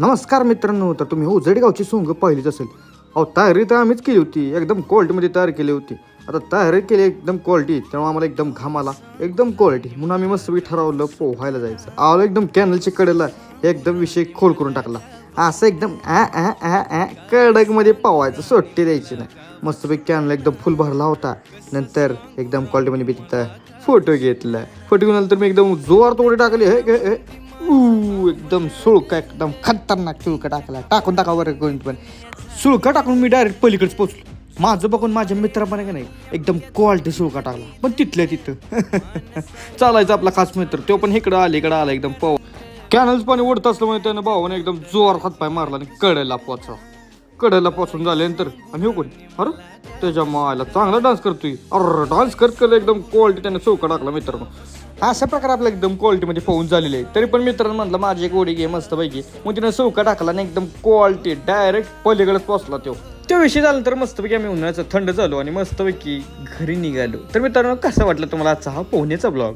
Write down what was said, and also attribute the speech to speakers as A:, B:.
A: नमस्कार मित्रांनो तर तुम्ही हो, उजडी गावची सोंग पाहिलीच असेल. अहो तयारी तर आम्हीच केली होती. एकदम क्वालिटीमध्ये तयार केली होती. आता तयारी केली एकदम क्वालिटी त्यामुळे आम्हाला एकदम घाम आला. एकदम क्वालिटी म्हणून आम्ही मस्तपैकी ठरवलं पोहायला जायचं. आलो एकदम कॅनलच्या कडेला एकदम विषय खोल करून टाकला. असं एकदम ॲ ॲ ॲ ॲ कडकमध्ये पावायचं सोट्टी द्यायची नाही. मस्तपैकी कॅनल एकदम फुल भरला होता. नंतर एकदम क्वालिटीमध्ये मी तिथं फोटो घेतला. फोटो घेऊन नंतर मी एकदम जोर तोडे टाकले. हे हे. एकदम सुळका एकदम खतरनाक सुळका टाकला. टाकून टाका बरं कोणी पण. सुळका टाकून मी डायरेक्ट पलीकडेच पोचलो माझं बघून माझ्या मित्रापणे का नाही एकदम क्वालिटी सुळका टाकला. पण तिथल्या तिथं. चालायचं आपला खास मित्र. तो पण इकडं आला इकडं आला एकदम पाव कॅनल्स पाणी ओढत असल्यामुळे त्यानं भावाने एकदम जोर हातपाय मारला आणि कडेला पोचा कडेला पोचून झाल्यानंतर आणि हो कोण? अरे त्याच्या मायला चांगला डान्स करतोय. अरे डान्स करत करत एकदम क्वालिटी त्याने चौका टाकला मित्रांनो. अशा प्रकारे आपला एकदम क्वालिटीमध्ये पोहून झालेले आहे. तरी पण मित्रांनो म्हटलं माझी एक ओढी घे मस्तपैकी मग तिने चौका टाकला आणि एकदम क्वालिटी डायरेक्ट पलीकडेच पोचला तो. त्या विषयी तर मस्तपैकी आम्ही उन्हाळ्याचं थंड झालो आणि मस्तपैकी घरी निघालो. तर मित्रांनो कसं वाटलं तुम्हाला आजचा हा पोहण्याचा ब्लॉग